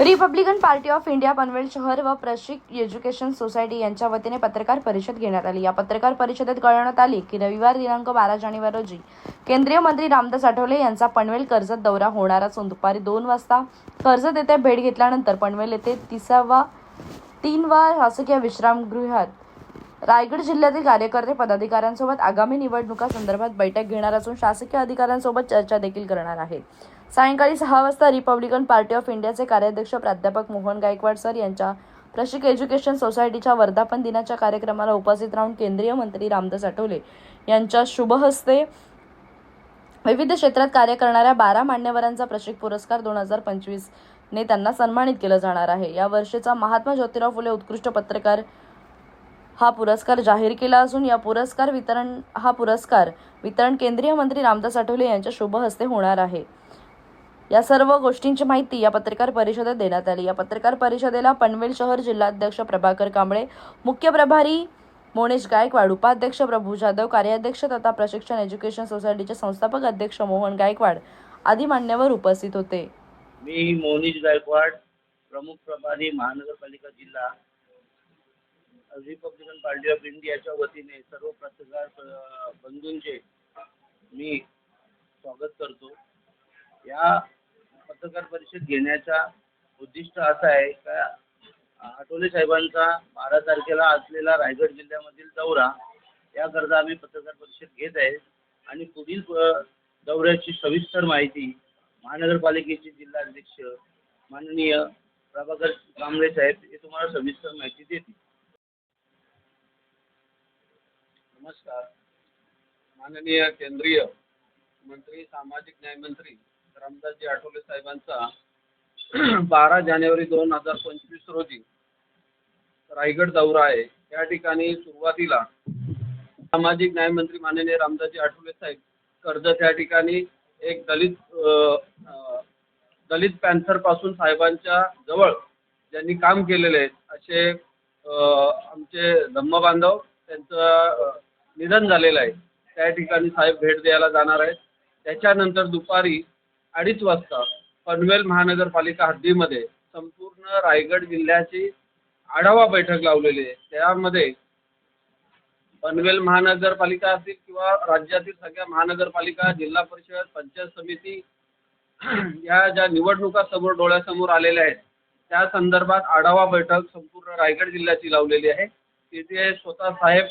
Republican Party of India Panvel शहर व Prashik education society यांच्या वतीने पत्रकार परिषद घेण्यात आली. या पत्रकार परिषदेत कळवण्यात आले की रविवार दिनांक बारा जानेवारी रोजी केंद्रीय मंत्री रामदास आठवले यांचा पनवेल कर्जत दौरा होणार असून दुपारी दोन वाजता कर्जत येथे भेट घेतल्यानंतर पनवेल येथे तिसावा तीनवा शासकीय विश्रामगृहात रायगड जिल्ह्यातील कार्यकर्ते पदाधिकाऱ्यांसोबत आगामी निवडणुका संदर्भात बैठक घेणार असून शासकीय अधिकाऱ्यांसोबत चर्चा देखील करणार आहेत. सायंकाळी सहा वाजता रिपब्लिकन पार्टी ऑफ इंडियाचे कार्याध्यक्ष प्राध्यापक मोहन गायकवाड सर यांच्या प्रशिक एज्युकेशन सोसायटीच्या वर्धापन दिनाच्या कार्यक्रमाला उपस्थित राहून केंद्रीय मंत्री रामदास आठवले यांच्या शुभहस्ते विविध क्षेत्रात कार्य करणाऱ्या बारा मान्यवरांचा प्रशिक पुरस्कार दोन हजार पंचवीस ने त्यांना सन्मानित केलं जाणार आहे. या वर्षीचा महात्मा ज्योतिराव फुले उत्कृष्ट पत्रकार हा पुरस्कार जाहीर केला असून या पुरस्कार वितरण हा पुरस्कार वितरण केंद्रीय मंत्री रामदास आठवले यांच्या शुभ हस्ते होणार आहे. या सर्व गोष्टींची माहिती या पत्रकार परिषदेत देण्यात आली. या पत्रकार परिषदेला पनवेल शहर जिल्हाध्यक्ष प्रभाकर कांबळे मुख्य प्रभारी मोनेश गायकवाड उपाध्यक्ष प्रभू जाधव कार्याध्यक्ष तथा प्रशिक्षण एज्युकेशन सोसायटीचे संस्थापक अध्यक्ष मोहन गायकवाड आदी मान्यवर उपस्थित होते. मी मोनीश गायकवाड प्रमुख प्रभारी महानगरपालिका जिल्हा रिपब्लिकन पार्टी ऑफ इंडियाच्या वतीने सर्व पत्रकार बंधूंचे मी स्वागत करतो. या पत्रकार परिषद घेण्याचा उद्दिष्ट असा आहे का आठवले साहेबांचा बारा तारखेला असलेला रायगड जिल्ह्यामधील दौरा याकरता आम्ही पत्रकार परिषद घेत आहे. आणि पुढील दौऱ्याची सविस्तर माहिती महानगरपालिकेचे जिल्हाध्यक्ष माननीय प्रभाकर कांबळे साहेब हे तुम्हाला सविस्तर माहिती देतील. नमस्कार. माननीय केंद्रीय मंत्री सामाजिक न्याय मंत्री रामदासजी आठवले साहेबांचा बारा जानेवारी दोन हजार पंचवीस रोजी रायगड दौरा आहे. या ठिकाणी सुरुवातीला सामाजिक न्याय मंत्री माननीय रामदासजी आठवले साहेब कर्जत या ठिकाणी एक दलित दलित पॅन्थरपासून साहेबांच्या जवळ ज्यांनी काम केलेले आहेत असे आमचे धम्म बांधव त्यांचं निधन झालेलं आहे. त्या ठिकाणी साहेब भेट द्यायला जाणार आहेत. त्याच्यानंतर दुपारी अडीच वाजता पनवेल महानगरपालिका हद्दीमध्ये संपूर्ण रायगड जिल्ह्याची आढावा बैठक लावलेली आहे. त्यामध्ये पनवेल महानगरपालिका असतील किंवा राज्यातील सगळ्या महानगरपालिका जिल्हा परिषद पंचायत समिती या ज्या निवडणुका समोर डोळ्यासमोर आलेल्या आहेत त्या संदर्भात आढावा बैठक संपूर्ण रायगड जिल्ह्याची लावलेली आहे. तिथे स्वतः साहेब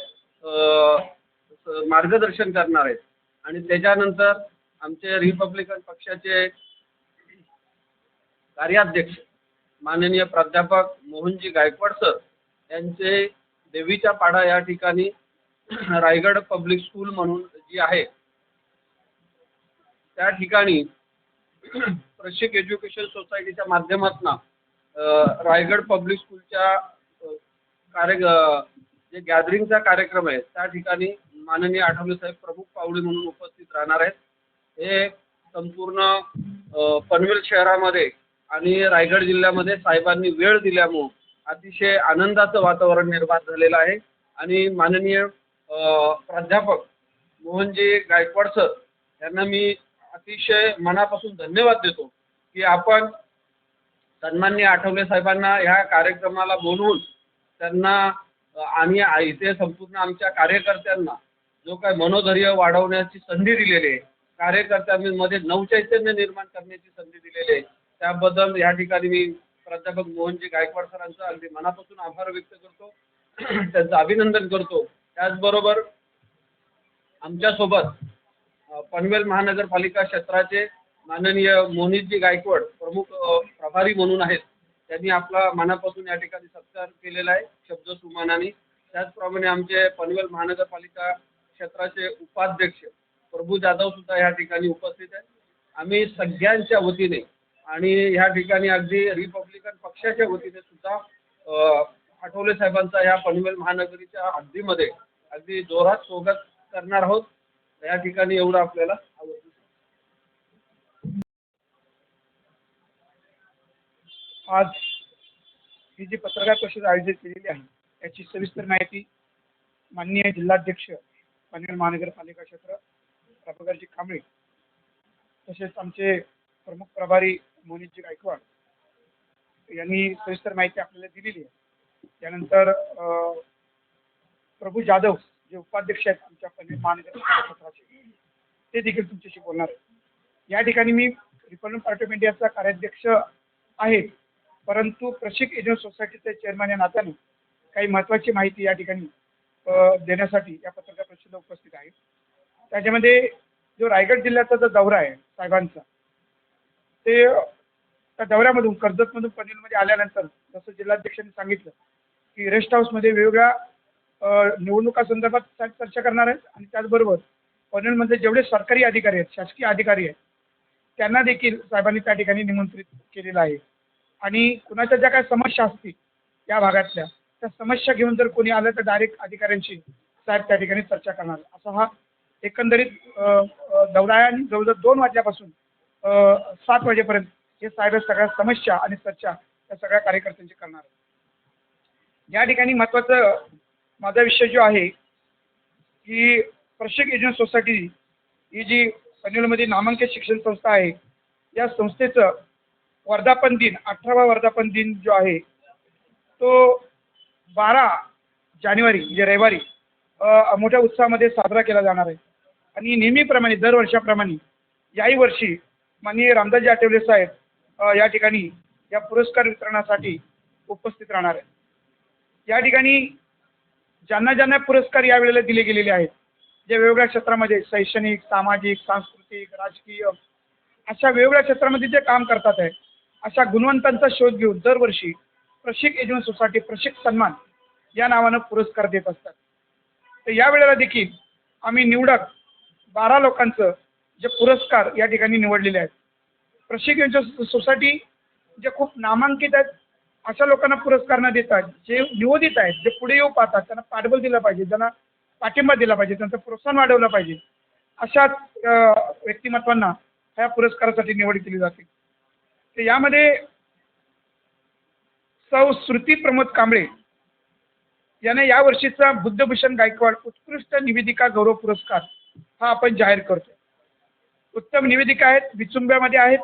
स- मार्गदर्शन करणार आहेत. आणि त्याच्यानंतर आमचे रिपब्लिकन पक्षाचे कार्याध्यक्ष माननीय प्राध्यापक मोहनजी गायकवाड सर यांचे देवीच्या पाडा या ठिकाणी रायगड पब्लिक स्कूल म्हणून जी आहे त्या ठिकाणी प्रशिक एज्युकेशन सोसायटीच्या माध्यमातून रायगड पब्लिक स्कूलच्या कार्य जे गॅदरिंगचा कार्यक्रम आहे त्या ठिकाणी माननीय आठवले साहेब प्रमुख पाहुणे म्हणून उपस्थित राहणार आहेत. हे संपूर्ण पनवेल शहरामध्ये आणि रायगड जिल्ह्यामध्ये साहेबांनी वेळ दिल्यामुळं अतिशय आनंदाचं वातावरण निर्माण झालेलं आहे. आणि माननीय प्राध्यापक मोहनजी गायकवाड सर यांना मी अतिशय मनापासून धन्यवाद देतो की आपण सन्माननीय आठवले साहेबांना ह्या कार्यक्रमाला बोलवून त्यांना आणि इथे संपूर्ण आमच्या कार्यकर्त्यांना जो काय मनोधैर्य वाढवण्याची संधी दिलेली आहे कार्यकर्त्यांमध्ये नवचैतन्य निर्माण करण्याची संधी दिलेली आहे. त्याबद्दल या ठिकाणी मी प्राध्यापक मोहनजी गायकवाड सरांचा अगदी मनापासून आभार व्यक्त करतो. त्यांचं अभिनंदन करतो. त्याचबरोबर आमच्यासोबत अ, पनवेल महानगरपालिका क्षेत्राचे माननीय मोहितजी गायकवाड प्रमुख प्रभारी म्हणून आहेत. त्यांनी आपला मनापासून या ठिकाणी सत्कार केलेला आहे शब्द सुमानाने. त्याचप्रमाणे आमचे पनवेल महानगरपालिका क्षेत्राचे उपाध्यक्ष प्रभू जाधव सुद्धा या ठिकाणी उपस्थित आहेत. आम्ही सगळ्यांच्या वतीने आणि ह्या ठिकाणी अगदी रिपब्लिकन पक्षाच्या वतीने सुद्धा आठवले साहेबांचा ह्या पनवेल महानगरीच्या हद्दीमध्ये अगदी जोरात स्वागत करणार आहोत. या ठिकाणी एवढं आपल्याला आज ही जी पत्रकार परिषद आयोजित केलेली आहे याची सविस्तर माहिती माननीय जिल्हाध्यक्ष पनवेल महानगरपालिका क्षेत्र प्रभाकरजी कांबळे तसेच आमचे प्रमुख प्रभारी मोनितजी गायकवाड यांनी सविस्तर माहिती आपल्याला दिलेली आहे. त्यानंतर प्रभू जाधव जे उपाध्यक्ष आहेत आमच्या पनवेल महानगरपालिका क्षेत्राचे ते देखील तुमच्याशी बोलणार या ठिकाणी मी रिपब्लिक पार्टी ऑफ इंडियाचा कार्याध्यक्ष आहे परंतु प्रशिक एजंट सोसायटीचे चेअरमॅन या नात्याने काही महत्त्वाची माहिती या ठिकाणी देण्यासाठी या पत्रकार परिषदेला उपस्थित आहे. त्याच्यामध्ये जो रायगड जिल्ह्याचा जो दौरा आहे साहेबांचा ते त्या दौऱ्यामधून कर्जतमधून पनवेलमध्ये आल्यानंतर जसं जिल्हाध्यक्षांनी सांगितलं की रेस्ट हाऊसमध्ये वेगवेगळ्या निवडणुका निवडणुकासंदर्भात चा- चर्चा करणार आहेत आणि त्याचबरोबर पनवेलमधले जेवढे सरकारी अधिकारी आहेत शासकीय अधिकारी आहेत त्यांना देखील साहेबांनी त्या ठिकाणी निमंत्रित केलेलं आहे. आणि कुणाच्या ज्या काही समस्या असतील या भागातल्या त्या समस्या घेऊन जर कोणी आलं तर डायरेक्ट अधिकाऱ्यांशी साहेब त्या ठिकाणी चर्चा करणार. असा हा एकंदरीत अ, जवळजवळ दोन वाजल्यापासून सात वाजेपर्यंत हे साहेब सगळ्या समस्या आणि चर्चा या सगळ्या कार्यकर्त्यांची करणार या ठिकाणी महत्त्वाचं माझा विषय जो आहे की प्रशिक एजंट सोसायटी ही जी पनवेलमध्ये नामांकित शिक्षण संस्था आहे या संस्थेचं वर्धापन दिन अठरावा वर्धापन दिन जो आहे तो बारा जानेवारी म्हणजे रविवारी मोठ्या उत्साहामध्ये साजरा केला जाणार आहे. आणि नेहमीप्रमाणे दरवर्षाप्रमाणे याही वर्षी माननीय रामदासजी आठवले साहेब या ठिकाणी या पुरस्कार वितरणासाठी उपस्थित राहणार आहे या ठिकाणी ज्यांना ज्यांना पुरस्कार यावेळेला दिले गेलेले आहेत जे वेगवेगळ्या क्षेत्रामध्ये शैक्षणिक सामाजिक सांस्कृतिक राजकीय अशा वेगवेगळ्या क्षेत्रामध्ये जे काम करतात आहे अशा गुणवंतांचा शोध घेऊन दरवर्षी प्रशिक एजंट सोसायटी प्रशिक सन्मान या नावानं पुरस्कार देत असतात. तर या वेळेला देखील आम्ही निवडक बारा लोकांचं जे पुरस्कार या ठिकाणी निवडलेले आहेत. प्रशिक सोसायटी जे खूप नामांकित आहेत अशा लोकांना पुरस्कार न देतात जे निवोदित आहेत जे पुढे येऊ पाहतात त्यांना पाठबळ दिलं पाहिजे त्यांना पाठिंबा दिला पाहिजे त्यांचं प्रोत्साहन वाढवलं पाहिजे अशाच व्यक्तिमत्वांना ह्या पुरस्कारासाठी निवड केली जाते. तर यामध्ये सौ श्रुती प्रमोद कांबळे याने या वर्षीचा बुद्धभूषण गायकवाड उत्कृष्ट निवेदिका गौरव पुरस्कार हा आपण जाहीर करतो उत्तम निवेदिका आहेत विचुंब्यामध्ये आहेत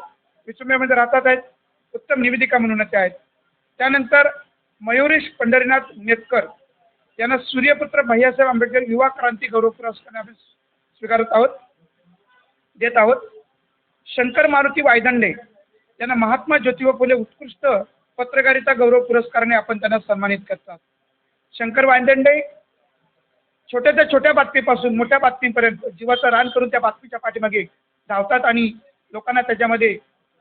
विचुंब्यामध्ये राहतात आहेत उत्तम निवेदिका म्हणून त्या आहेत. त्यानंतर मयुरेश पंढरीनाथ नेतकर यांना सूर्यपुत्र भैयासाहेब आंबेडकर युवा क्रांती गौरव पुरस्कार आम्ही स्वीकारत आहोत देत आहोत. शंकर मारुती वायदंडे यांना महात्मा ज्योतिबा फुले उत्कृष्ट पत्रकारिता गौरव पुरस्काराने आपण त्यांना सन्मानित करतात शंकर वायदंडे छोट्याच्या छोट्या बातमीपासून मोठ्या बातमीपर्यंत जीवाचं रान करून त्या बातमीच्या पाठीमागे धावतात आणि लोकांना त्याच्यामध्ये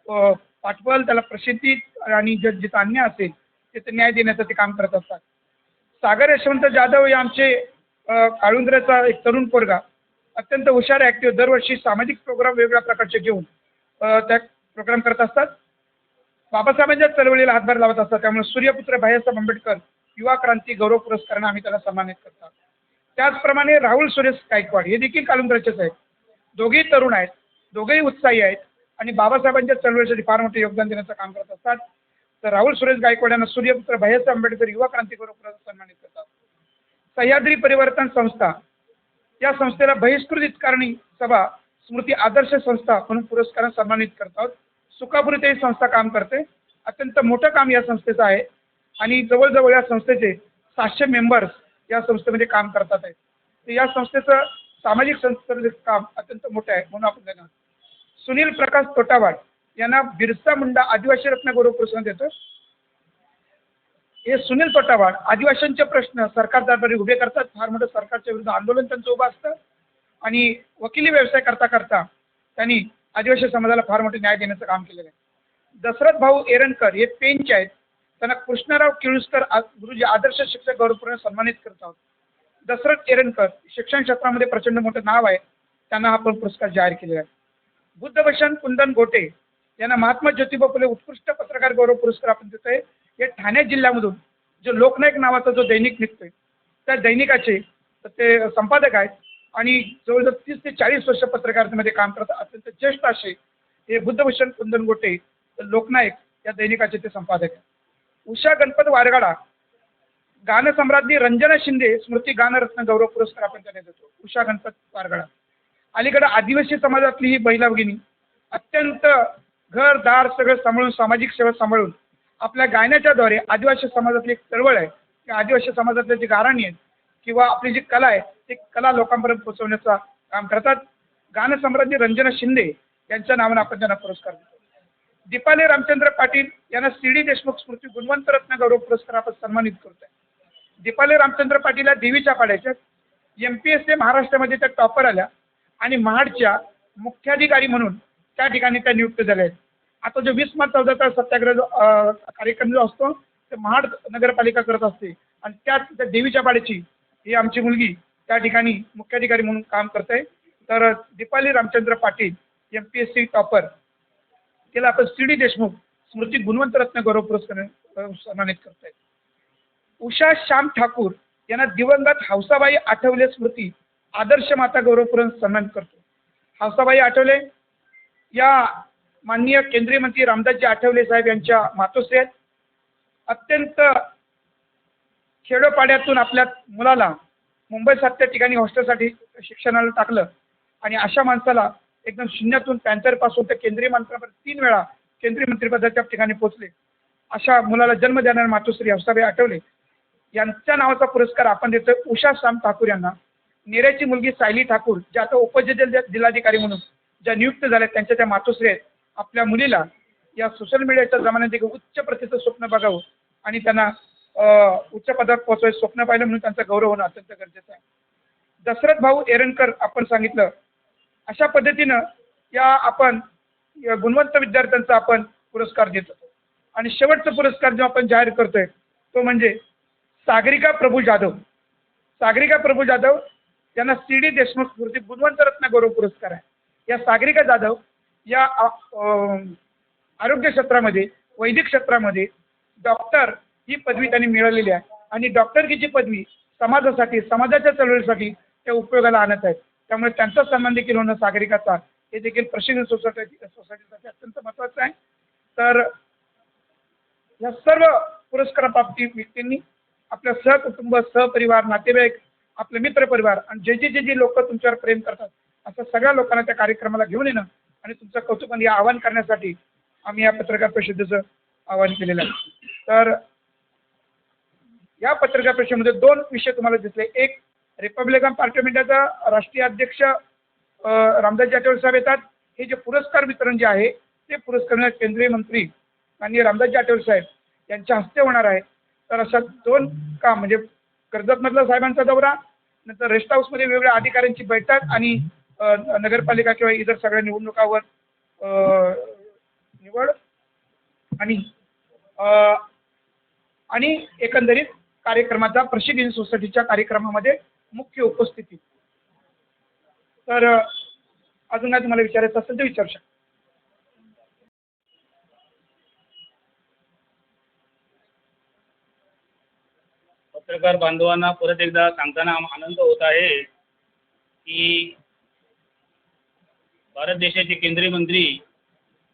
अ, पाठबळ त्याला प्रसिद्धी आणि जे जिथं अन्याय असेल तिथं न्याय देण्याचं ते काम करत असतात. सागर यशवंत जाधव हे आमचे काळुंद्राचा एक तरुण पोरगा. अत्यंत हुशार ॲक्टिव्ह दरवर्षी सामाजिक प्रोग्राम वेगवेगळ्या प्रकारचे घेऊन त्या प्रोग्राम करत असतात. बाबासाहेबांच्या चळवळीला हातभार लावत असतात. त्यामुळे सूर्यपुत्र बाबासाहेब आंबेडकर युवा क्रांती गौरव पुरस्काराने आम्ही त्याला सन्मानित करतात त्याचप्रमाणे राहुल सुरेश गायकवाड हे देखील कालुंद्राचेच आहेत. दोघेही तरुण आहेत दोघेही उत्साही आहेत आणि बाबासाहेबांच्या चळवळीसाठी फार मोठे योगदान देण्याचं काम करत असतात. तर राहुल सुरेश गायकवाड यांना सूर्यपुत्र बाबासाहेब आंबेडकर युवा क्रांती गौरव पुरस्कार सन्मानित करतात. सह्याद्री परिवर्तन संस्था या संस्थेला बहिष्कृत इतकारणी सभा स्मृती आदर्श संस्था म्हणून पुरस्काराने सन्मानित करतात. सुकापूर इथे ही संस्था काम करते. अत्यंत मोठं काम या संस्थेचं आहे. आणि जवळजवळ या संस्थेचे सातशे मेंबर्स या संस्थेमध्ये काम करतात आहेत. तर या संस्थेचं सामाजिक संस्थेचं काम अत्यंत मोठं आहे म्हणून आपण त्यांना सुनील प्रकाश तोटावाड यांना बिरसा मुंडा आदिवासी रत्न गौरव पुरस्कार देतो हे सुनील तोटावाड आदिवासींचे प्रश्न सरकार दरबारी उभे करतात. फार मोठं सरकारच्या विरुद्ध आंदोलन त्यांचं उभं असतं. आणि वकिली व्यवसाय करता करता त्यांनी आदिवासी समाजाला फार मोठे न्याय देण्याचं काम केलेलं आहे. दशरथ भाऊ एरणकर हे पेनचे आहेत. त्यांना कृष्णराव किळुसकर गुरुजी आदर्श शिक्षक गौरवपूर्ण सन्मानित करत आहोत. दशरथ एरणकर शिक्षण क्षेत्रामध्ये प्रचंड मोठं नाव आहे. त्यांना हा पण पुरस्कार जाहीर केलेला आहे. बुद्धभूषण कुंदन गोटे यांना महात्मा ज्योतिबा फुले उत्कृष्ट पत्रकार गौरव पुरस्कार आपण देतोय. हे ठाणे जिल्ह्यामधून जो लोकनायक नावाचा जो दैनिक निघतोय त्या दैनिकाचे ते संपादक आहेत आणि जवळजवळ तीस ते चाळीस वर्ष पत्रकारितेमध्ये काम करतात. अत्यंत ज्येष्ठ असे हे बुद्धभूषण कुंदन गोटे लोकनायक या दैनिकाचे ते संपादक आहेत. उषा गणपत वारगाडा. गानसम्राज्ञी रंजना शिंदे स्मृती गानरत्न गौरव पुरस्कार आपण त्यांना देतो. उषा गणपत वारगाडा. अलीकडे आदिवासी समाजातली ही महिला भगिनी अत्यंत घर दार सगळं सांभाळून सामाजिक सेवा सांभाळून आपल्या गायनाच्याद्वारे आदिवासी समाजातली एक चळवळ आहे. त्या आदिवासी समाजातले जे गाराणी आहेत किंवा आपली जी कला आहे ती कला लोकांपर्यंत पोहोचवण्याचा काम करतात. गानसम्राज्ञी रंजना शिंदे यांच्या नावानं आपण त्यांना पुरस्कार देतो. दीपाली रामचंद्र पाटील यांना सी डी देशमुख स्मृती गुणवंतरत्न गौरव पुरस्कार आपण सन्मानित करतोय. दीपाली रामचंद्र पाटील या देवीच्या पाड्याच्या एम पी एस सी महाराष्ट्रामध्ये त्या टॉपर आल्या आणि महाडच्या मुख्याधिकारी म्हणून त्या ठिकाणी त्या नियुक्त झाल्या आहेत. आता जो वीस मार्च चौदा सत्याग्रह जो कार्यक्रम जो असतो ते महाड नगरपालिका करत असते. आणि त्यात त्या देवीच्या पाड्याची ही आमची मुलगी त्या ठिकाणी मुख्याधिकारी म्हणून काम करते तर Deepali Ramchandra Patil M P S C topper त्याला आपण सी डी देशमुख स्मृती गुणवंतरत्न गौरव पुरस्कार सन्मानित करत करताय. उषा श्याम ठाकूर यांना दिवंगत हौसाबाई आठवले स्मृती आदर्श माता गौरव पुरस्कार सन्मान करतो हौसाबाई आठवले या माननीय केंद्रीय मंत्री रामदासजी आठवले साहेब यांच्या मातोश्री आहेत अत्यंत खेडोपाड्यातून आपल्या मुलाला मुंबईसारख्या ठिकाणी हॉस्टेलसाठी शिक्षणाला टाकलं आणि अशा माणसाला एकदम शून्यातून पॅन्थरपासून ते केंद्रीय मंत्र्यापर्यंत तीन वेळा केंद्रीय मंत्रिपदाच्या ठिकाणी पोहोचले. अशा मुलाला जन्म देणारे मातोश्री हौसाबाई आठवले. यांच्या नावाचा पुरस्कार आपण देतोय उषा श्याम ठाकूर यांना. नेऱ्याची मुलगी सायली ठाकूर ज्या आता उपजिल्हा जिल्हाधिकारी म्हणून ज्या नियुक्त झाल्या त्यांच्या त्या मातोश्री आहेत. आपल्या मुलीला या सोशल मीडियाच्या जमान्यात एक उच्च प्रतीचं स्वप्न बघावं आणि त्यांना अं, उच्च पदावर पोहोचवायचं स्वप्न पाहिलं म्हणून त्यांचा गौरव होणं अत्यंत गरजेचं आहे. दशरथ भाऊ एरणकर आपण सांगितलं अशा पद्धतीनं या आपण या गुणवंत विद्यार्थ्यांचा आपण पुरस्कार देत. होतो आणि शेवटचा पुरस्कार जो आपण जाहीर करतोय तो म्हणजे सागरिका प्रभू जाधव. सागरिका प्रभू जाधव यांना सी डी देशमुख स्मृती गुणवंत रत्न गौरव पुरस्कार आहे. या सागरिका जाधव या अं, आरोग्य क्षेत्रामध्ये वैदिक क्षेत्रामध्ये डॉक्टर ही पदवी त्यांनी मिळवलेली आहे. आणि डॉक्टरकीची पदवी समाजासाठी समाजाच्या चळवळीसाठी त्या उपयोगाला आणत आहेत. त्यामुळे त्यांचा सन्मान देखील होणं सागरिकाचा हे देखील प्रशिक्षण सोसायटी सोसायटीसाठी अत्यंत महत्त्वाचं आहे. तर या सर्व पुरस्काराप्राप्ती व्यक्तींनी आपल्या सहकुटुंब सहपरिवार नातेवाईक आपले मित्रपरिवार आणि जे जे जे जे लोक तुमच्यावर प्रेम करतात असं सगळ्या लोकांना त्या कार्यक्रमाला घेऊन येणं आणि तुमचं कौतुक या आवाहन करण्यासाठी आम्ही या पत्रकार परिषदेचं आवाहन केलेलं आहे. तर या पत्रकार परिषदेमध्ये दोन विषय तुम्हाला दिसले. एक रिपब्लिकन पार्टीमेंटाचा राष्ट्रीय अध्यक्ष रामदास रामदासजी आठवले साहेब येतात. हे जे पुरस्कार वितरण जे आहे ते पुरस्कार केंद्रीय मंत्री माननीय रामदासजी आठवले साहेब यांच्या हस्ते होणार आहे. तर अशा दोन काम म्हणजे कर्जतमधला साहेबांचा दौरा नंतर रेस्ट हाऊसमध्ये वेगवेगळ्या अधिकाऱ्यांची बैठक आणि नगरपालिका किंवा इतर सगळ्या निवडणुकावर निवड आणि आणि एकंदरीत कार्यक्रमाचा प्रसिद्धी सोसायटीच्या कार्यक्रमामध्ये मुख्य उपस्थिती. तर अजून काय तुम्हाला विचारायचं असेल तर विचारू शकता. पत्रकार बांधवांना परत एकदा सांगताना आनंद होत आहे की भारत देशाचे केंद्रीय मंत्री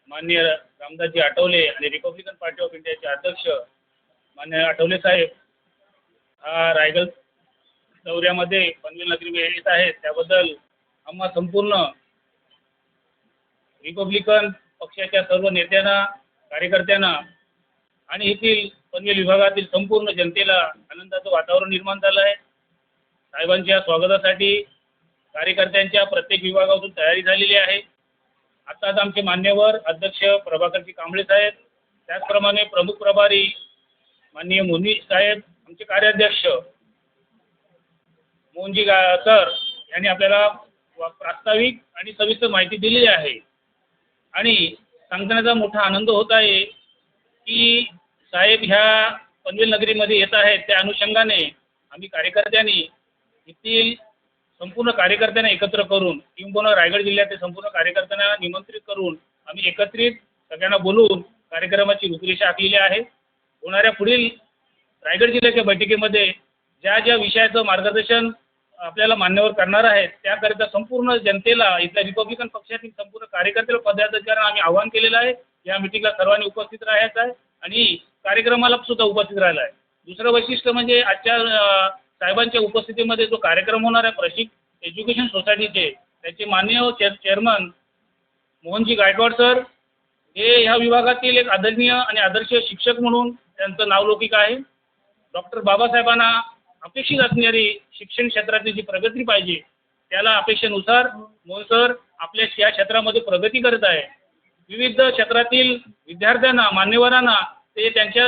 माननीय रामदासजी आठवले आणि रिपब्लिकन पार्टी ऑफ इंडियाचे अध्यक्ष मान्य आठवले साहेब हा रायगड दौऱ्यामध्ये पनवेल नगरी येत आहेत. त्याबद्दल आम्हा संपूर्ण रिपब्लिकन पक्षाच्या सर्व नेत्यांना कार्यकर्त्यांना आणि येथील पनवेल विभागातील संपूर्ण जनतेला आनंदाचं वातावरण निर्माण झालं आहे. साहेबांच्या स्वागतासाठी कार्यकर्त्यांच्या प्रत्येक विभागातून तयारी झालेली आहे. आत्ताच आमचे मान्यवर अध्यक्ष प्रभाकरजी कांबळे साहेब त्याचप्रमाणे प्रमुख प्रभारी माननीय मुनी साहेब आमचे कार्याध्यक्ष मोहनजी गा सर यांनी आपल्याला वा- प्रास्ताविक आणि सविस्तर माहिती दिलेली आहे. आणि सांगतानाचा मोठा आनंद होत आहे की साहेब ह्या पनवेल नगरीमध्ये येत आहेत. त्या अनुषंगाने आम्ही कार्यकर्त्यांनी येथील संपूर्ण कार्यकर्त्यांना एकत्र करून किंबहुना रायगड जिल्ह्यातील संपूर्ण कार्यकर्त्यांना निमंत्रित करून आम्ही एकत्रित सगळ्यांना बोलून कार्यक्रमाची रूपरेषा आखलेली आहे. होणाऱ्या पुढील रायगड जिल्ह्याच्या बैठकीमध्ये ज्या ज्या विषयाचं मार्गदर्शन आपल्याला मान्यवर करणार आहेत. त्याकरिता संपूर्ण जनतेला इथल्या रिपब्लिकन पक्षातील संपूर्ण कार्यकर्त्याला पदाधिकाऱ्यांना आम्ही आवाहन केलेलं आहे. या मिटिंगला सर्वांनी उपस्थित राहायचं आहे आणि कार्यक्रमाला सुद्धा उपस्थित राहायला आहे. दुसरं वैशिष्ट्य म्हणजे आजच्या साहेबांच्या उपस्थितीमध्ये जो कार्यक्रम होणार आहे प्रशिक एज्युकेशन सोसायटीचे त्याचे माननीय chair chairman Mohanji Gaikwad sir हे ह्या विभागातील एक आदरणीय आणि आदर्श शिक्षक म्हणून त्यांचं नावलौकिक आहे. डॉक्टर बाबासाहेबांना अपेक्षित असणारी शिक्षण क्षेत्रातली जी प्रगती पाहिजे त्याला अपेक्षेनुसार मोहन सर आपल्या या क्षेत्रामध्ये प्रगती करत आहे. विविध क्षेत्रातील विद्यार्थ्यांना मान्यवरांना ते त्यांच्या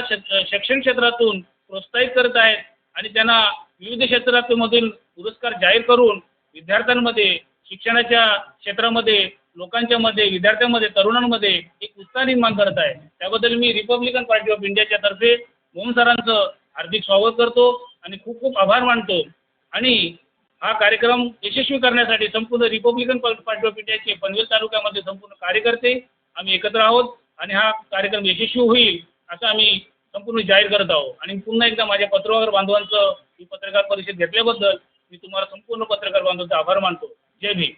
शिक्षण क्षेत्रातून प्रोत्साहित करत आहेत आणि त्यांना विविध क्षेत्रातमधील पुरस्कार जाहीर करून विद्यार्थ्यांमध्ये शिक्षणाच्या क्षेत्रामध्ये लोकांच्या मध्ये विद्यार्थ्यांमध्ये तरुणांमध्ये एक उत्साह निर्माण करत आहे. त्याबद्दल मी रिपब्लिकन पार्टी ऑफ इंडियाच्या तर्फे मोहन सरांचं हार्दिक स्वागत करतो. आणि खूप खूप आभार मानतो. आणि हा कार्यक्रम यशस्वी करण्यासाठी संपूर्ण रिपब्लिकन पार्टी ऑफ इंडियाचे पनवेल तालुक्यामध्ये संपूर्ण कार्यकर्ते आम्ही एकत्र आहोत. आणि हा कार्यक्रम यशस्वी होईल असं आम्ही संपूर्ण जाहीर करत आहोत. आणि पुन्हा एकदा माझ्या पत्रकार बांधवांचं ही पत्रकार परिषद घेतल्याबद्दल मी तुम्हाला संपूर्ण पत्रकार बांधवांचा आभार मानतो. जय भीम.